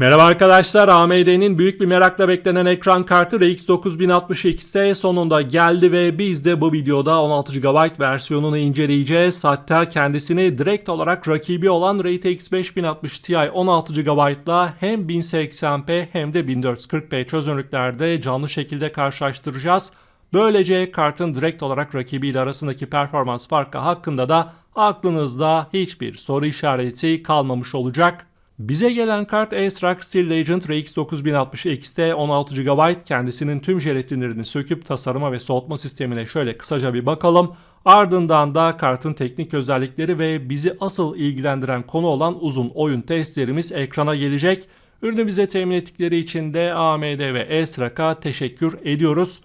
Merhaba arkadaşlar AMD'nin büyük bir merakla beklenen ekran kartı RX 9060 XT sonunda geldi ve biz de bu videoda 16 GB versiyonunu inceleyeceğiz. Hatta kendisini direkt olarak rakibi olan RTX 5060 Ti 16 GB'la hem 1080p hem de 1440p çözünürlüklerde canlı şekilde karşılaştıracağız. Böylece kartın direkt olarak rakibiyle arasındaki performans farkı hakkında da aklınızda hiçbir soru işareti kalmamış olacak. Bize gelen kart ASRock Steel Legend RX 9060 XT 16 GB kendisinin tüm jelatinlerini söküp tasarıma ve soğutma sistemine şöyle kısaca bir bakalım. Ardından da kartın teknik özellikleri ve bizi asıl ilgilendiren konu olan uzun oyun testlerimiz ekrana gelecek. Ürünü bize temin ettikleri için de AMD ve ASRock'a teşekkür ediyoruz.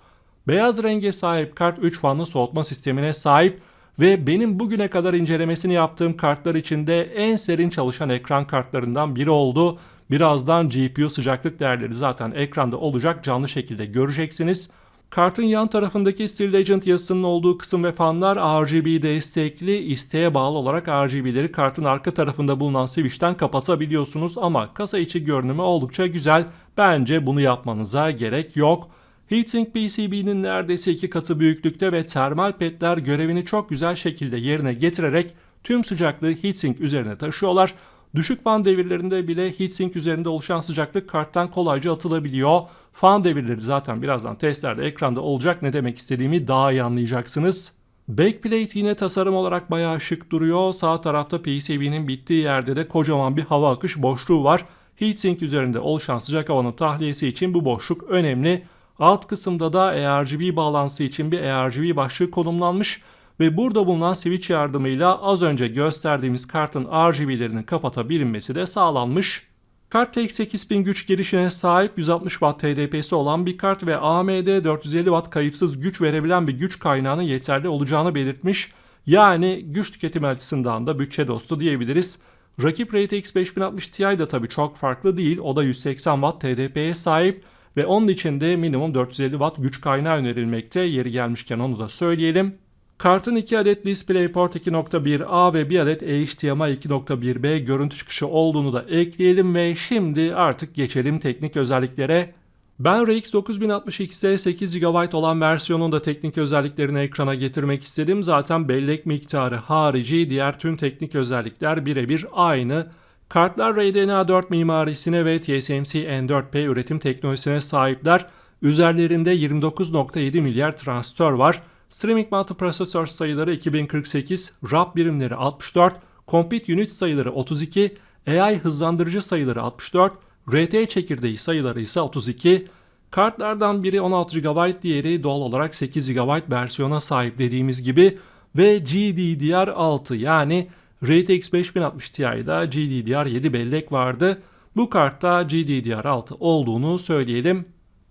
Beyaz renge sahip kart 3 fanlı soğutma sistemine sahip ve benim bugüne kadar incelemesini yaptığım kartlar içinde en serin çalışan ekran kartlarından biri oldu. Birazdan GPU sıcaklık değerleri zaten ekranda olacak canlı şekilde göreceksiniz. Kartın yan tarafındaki Steel Legend yazısının olduğu kısım ve fanlar RGB destekli. İsteğe bağlı olarak RGB'leri kartın arka tarafında bulunan switch'ten kapatabiliyorsunuz ama kasa içi görünümü oldukça güzel. Bence bunu yapmanıza gerek yok. Heatsink PCB'nin neredeyse iki katı büyüklükte ve termal petler görevini çok güzel şekilde yerine getirerek tüm sıcaklığı heatsink üzerine taşıyorlar. Düşük fan devirlerinde bile heatsink üzerinde oluşan sıcaklık karttan kolayca atılabiliyor. Fan devirleri zaten birazdan testlerde ekranda olacak ne demek istediğimi daha iyi anlayacaksınız. Backplate yine tasarım olarak bayağı şık duruyor. Sağ tarafta PCB'nin bittiği yerde de kocaman bir hava akış boşluğu var. Heatsink üzerinde oluşan sıcak havanın tahliyesi için bu boşluk önemli. Alt kısımda da ARGB bağlantısı için bir ARGB başlığı konumlanmış ve burada bulunan switch yardımıyla az önce gösterdiğimiz kartın RGB'lerinin kapatabilmesi de sağlanmış. Kart tek 8000 güç girişine sahip 160 Watt TDP'si olan bir kart ve AMD 450 Watt kayıpsız güç verebilen bir güç kaynağının yeterli olacağını belirtmiş. Yani güç tüketimi açısından da bütçe dostu diyebiliriz. Rakip RTX 5060 Ti de tabii çok farklı değil. O da 180 Watt TDP'ye sahip ve onun için de minimum 450 Watt güç kaynağı önerilmekte. Yeri gelmişken onu da söyleyelim. Kartın 2 adet DisplayPort 2.1A ve 1 adet HDMI 2.1B görüntü çıkışı olduğunu da ekleyelim ve şimdi artık geçelim teknik özelliklere. Ben RX 9060 XT 8 GB olan versiyonun da teknik özelliklerini ekrana getirmek istedim. Zaten bellek miktarı harici diğer tüm teknik özellikler birebir aynı. Kartlar RDNA 4 mimarisine ve TSMC N4P üretim teknolojisine sahipler. Üzerlerinde 29.7 milyar transistör var. Streaming Multiprocessor sayıları 2048, RAP birimleri 64, Compute Unit sayıları 32, AI hızlandırıcı sayıları 64, RT çekirdeği sayıları ise 32. Kartlardan biri 16 GB, diğeri doğal olarak 8 GB versiyona sahip dediğimiz gibi ve GDDR6 yani RTX 5060 Ti'da GDDR7 bellek vardı. Bu kartta GDDR6 olduğunu söyleyelim.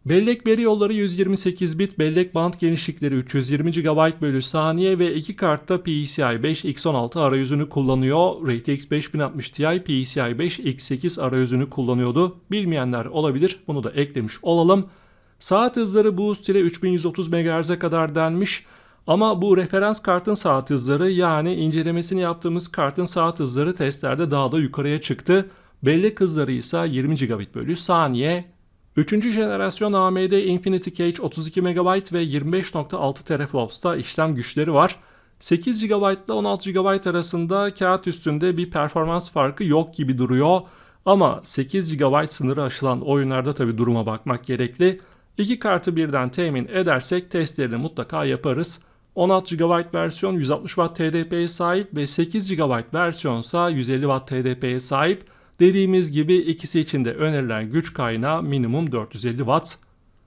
Bellek veri yolları 128 bit, bellek band genişlikleri 320 GB bölü saniye ve iki kartta PCI 5 X16 arayüzünü kullanıyor. RTX 5060 Ti PCI 5 X8 arayüzünü kullanıyordu. Bilmeyenler olabilir. Bunu da eklemiş olalım. Saat hızları boost ile 3130 MHz'e kadar denmiş. Ama bu referans kartın saat hızları yani incelemesini yaptığımız kartın saat hızları testlerde daha da yukarıya çıktı. Bellek hızları ise 20 gigabit bölü saniye. Üçüncü jenerasyon AMD Infinity Cache 32 MB ve 25.6 teraflops'ta işlem güçleri var. 8 GB ile 16 GB arasında kağıt üstünde bir performans farkı yok gibi duruyor. Ama 8 GB sınırı aşılan oyunlarda tabi duruma bakmak gerekli. İki kartı birden temin edersek testlerini mutlaka yaparız. 16 GB versiyon 160 Watt TDP'ye sahip ve 8 GB versiyonsa 150 Watt TDP'ye sahip. Dediğimiz gibi ikisi için de önerilen güç kaynağı minimum 450 Watt.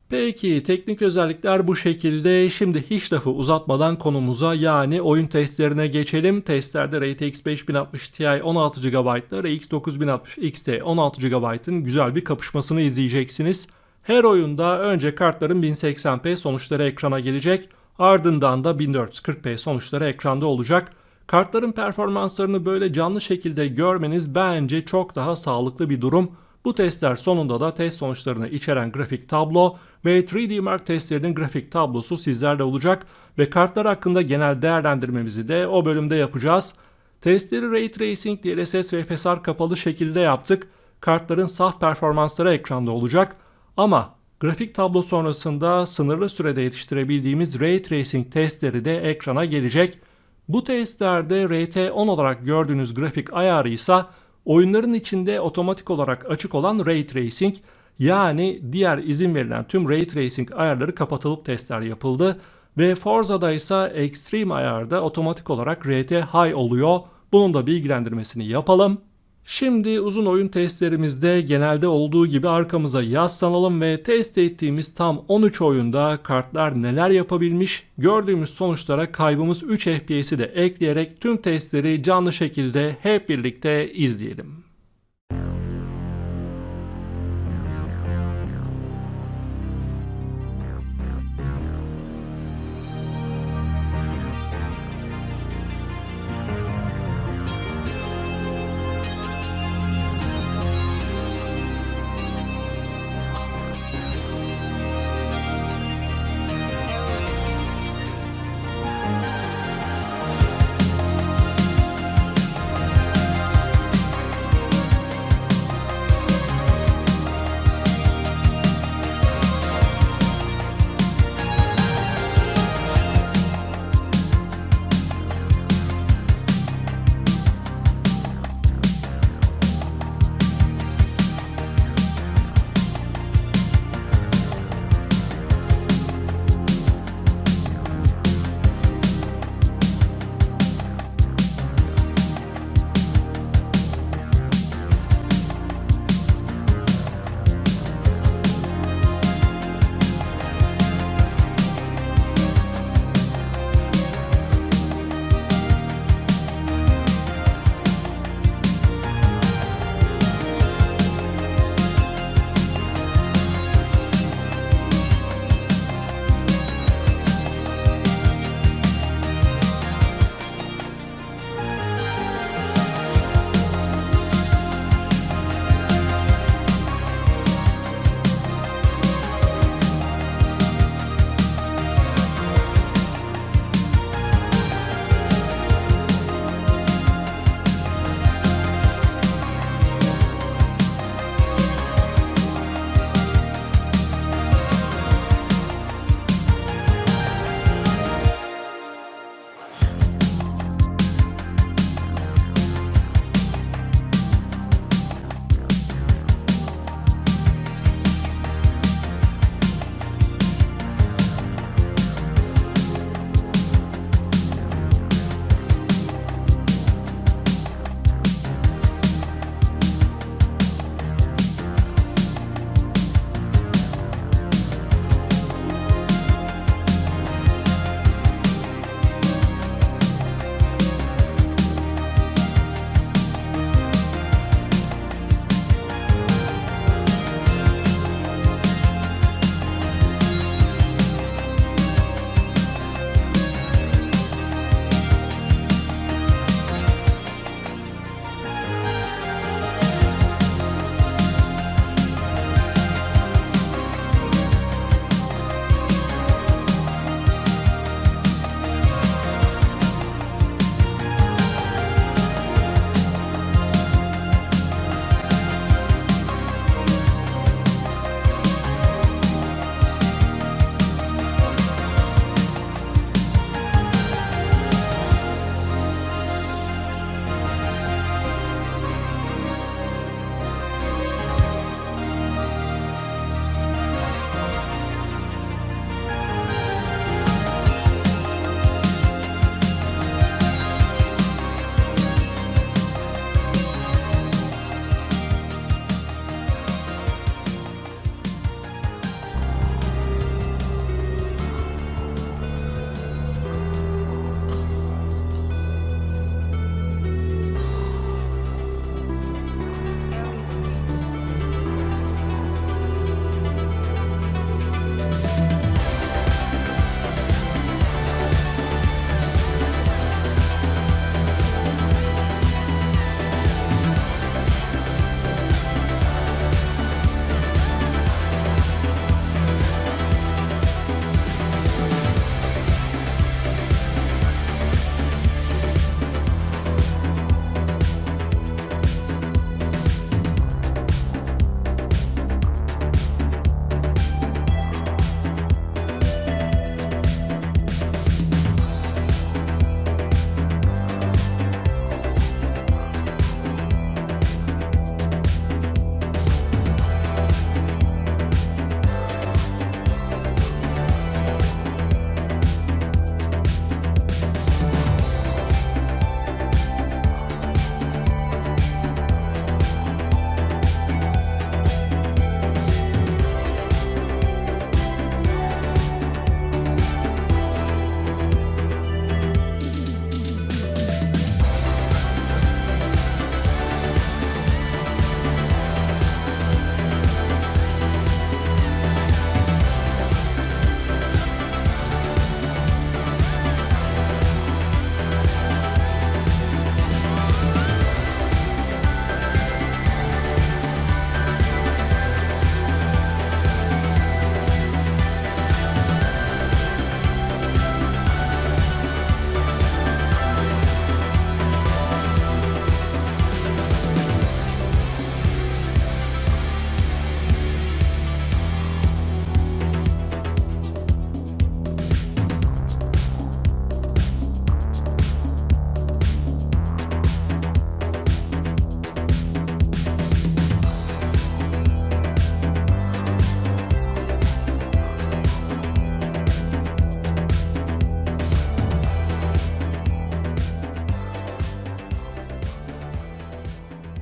Peki teknik özellikler bu şekilde. Şimdi hiç lafı uzatmadan konumuza yani oyun testlerine geçelim. Testlerde RTX 5060 Ti 16 GB ile RX 9060 XT 16 GB'ın güzel bir kapışmasını izleyeceksiniz. Her oyunda önce kartların 1080p sonuçları ekrana gelecek. Ardından da 1440p sonuçları ekranda olacak. Kartların performanslarını böyle canlı şekilde görmeniz bence çok daha sağlıklı bir durum. Bu testler sonunda da test sonuçlarını içeren grafik tablo ve 3D Mark testlerinin grafik tablosu sizlerle olacak ve kartlar hakkında genel değerlendirmemizi de o bölümde yapacağız. Testleri Ray Tracing, DLSS ve FSR kapalı şekilde yaptık. kartların saf performansları ekranda olacak ama grafik tablo sonrasında sınırlı sürede yetiştirebildiğimiz Ray Tracing testleri de ekrana gelecek. Bu testlerde RT10 olarak gördüğünüz grafik ayarı ise oyunların içinde otomatik olarak açık olan Ray Tracing yani diğer izin verilen tüm Ray Tracing ayarları kapatılıp testler yapıldı ve Forza'da ise Extreme ayarda otomatik olarak RT High oluyor. Bunun da bilgilendirmesini yapalım. Şimdi uzun oyun testlerimizde genelde olduğu gibi arkamıza yaslanalım ve test ettiğimiz tam 13 oyunda kartlar neler yapabilmiş, gördüğümüz sonuçlara kaybımız 3 FPS'i de ekleyerek tüm testleri canlı şekilde hep birlikte izleyelim.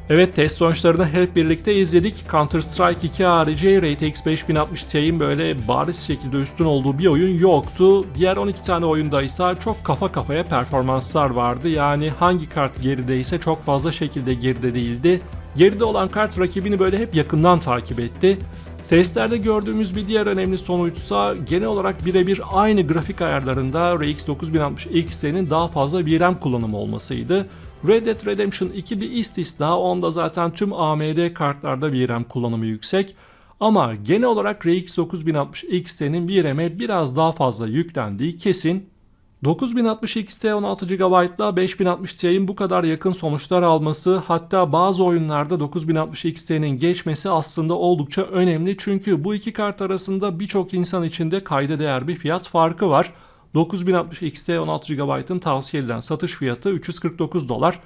Evet test sonuçlarını hep birlikte izledik. Counter Strike 2 harici RTX 5060 Ti'nin böyle bariz şekilde üstün olduğu bir oyun yoktu. Diğer 12 tane oyunda ise çok kafa kafaya performanslar vardı. Yani hangi kart gerideyse çok fazla şekilde geride değildi. Geride olan kart rakibini böyle hep yakından takip etti. Testlerde gördüğümüz bir diğer önemli sonuçsa genel olarak birebir aynı grafik ayarlarında RX 9060 XT'nin daha fazla VRAM kullanımı olmasıydı. Red Dead Redemption 2 bir istisna, onda zaten tüm AMD kartlarda VRAM kullanımı yüksek. Ama genel olarak RX 9060 XT'nin VRAM'e biraz daha fazla yüklendiği kesin. 9060 XT 16 GB ile 5060 Ti'nin bu kadar yakın sonuçlar alması hatta bazı oyunlarda 9060 XT'nin geçmesi aslında oldukça önemli. Çünkü bu iki kart arasında birçok insan için de kayda değer bir fiyat farkı var. 9060 XT 16 GB'ın tavsiye edilen satış fiyatı 349 dolar.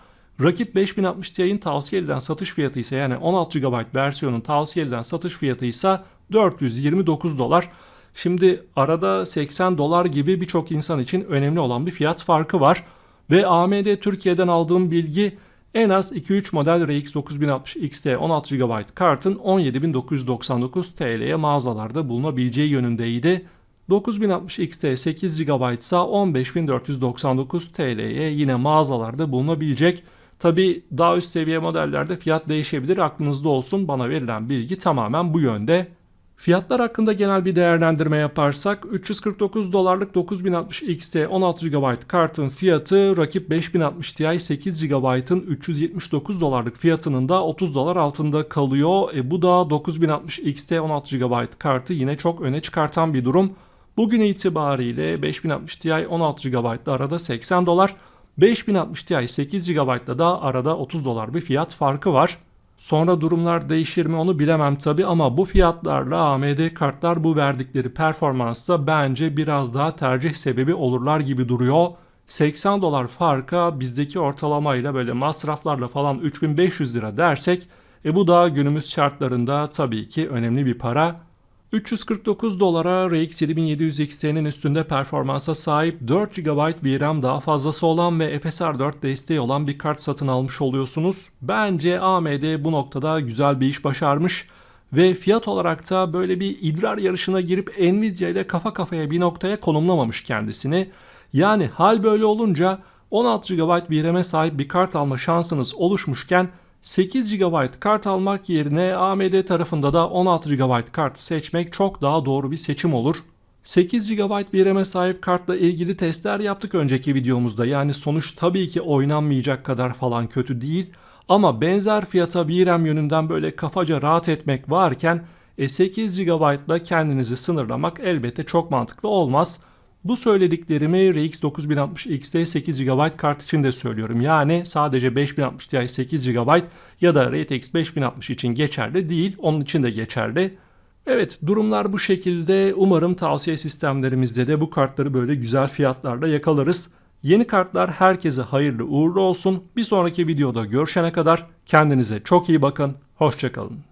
Rakip 5060 Ti'nin tavsiye edilen satış fiyatı ise yani 16 GB versiyonun tavsiye edilen satış fiyatı ise 429 dolar. Şimdi arada 80 dolar gibi birçok insan için önemli olan bir fiyat farkı var. Ve AMD Türkiye'den aldığım bilgi en az 2-3 model RX 9060 XT 16 GB kartın 17.999 TL'ye mağazalarda bulunabileceği yönündeydi. 9060 XT 8 GB ise 15.499 TL'ye yine mağazalarda bulunabilecek. Tabi daha üst seviye modellerde fiyat değişebilir aklınızda olsun bana verilen bilgi tamamen bu yönde. Fiyatlar hakkında genel bir değerlendirme yaparsak 349 dolarlık 9060 XT 16 GB kartın fiyatı rakip 5060 Ti 8 GB'ın 379 dolarlık fiyatının da 30 dolar altında kalıyor. E bu da 9060 XT 16 GB kartı yine çok öne çıkartan bir durum. Bugün itibariyle 5060 Ti 16 GB arada 80 dolar, 5060 Ti 8 GB da arada 30 dolar bir fiyat farkı var. Sonra durumlar değişir mi onu bilemem tabi ama bu fiyatlarla AMD kartlar bu verdikleri performansta bence biraz daha tercih sebebi olurlar gibi duruyor. 80 dolar farka bizdeki ortalamayla böyle masraflarla falan 3500 lira dersek e bu da günümüz şartlarında tabii ki önemli bir para. 349 dolara RX 7700 XT'nin üstünde performansa sahip 4 GB VRAM daha fazlası olan ve FSR 4 desteği olan bir kart satın almış oluyorsunuz. Bence AMD bu noktada güzel bir iş başarmış ve fiyat olarak da böyle bir idrar yarışına girip Nvidia ile kafa kafaya bir noktaya konumlamamış kendisini. Yani hal böyle olunca 16 GB VRAM'e sahip bir kart alma şansınız oluşmuşken 8 GB kart almak yerine AMD tarafında da 16 GB kart seçmek çok daha doğru bir seçim olur. 8 GB VRAM'e sahip kartla ilgili testler yaptık önceki videomuzda. Yani sonuç tabii ki oynanmayacak kadar falan kötü değil. Ama benzer fiyata VRAM yönünden böyle kafaca rahat etmek varken 8 GB ile kendinizi sınırlamak elbette çok mantıklı olmaz. Bu söylediklerimi RX 9060 XT 8 GB kart için de söylüyorum. Yani sadece 5060 Ti 8 GB ya da RTX 5060 için geçerli değil. Onun için de geçerli. Evet durumlar bu şekilde. Umarım tavsiye sistemlerimizde de bu kartları böyle güzel fiyatlarla yakalarız. Yeni kartlar herkese hayırlı uğurlu olsun. Bir sonraki videoda görüşene kadar kendinize çok iyi bakın. Hoşçakalın.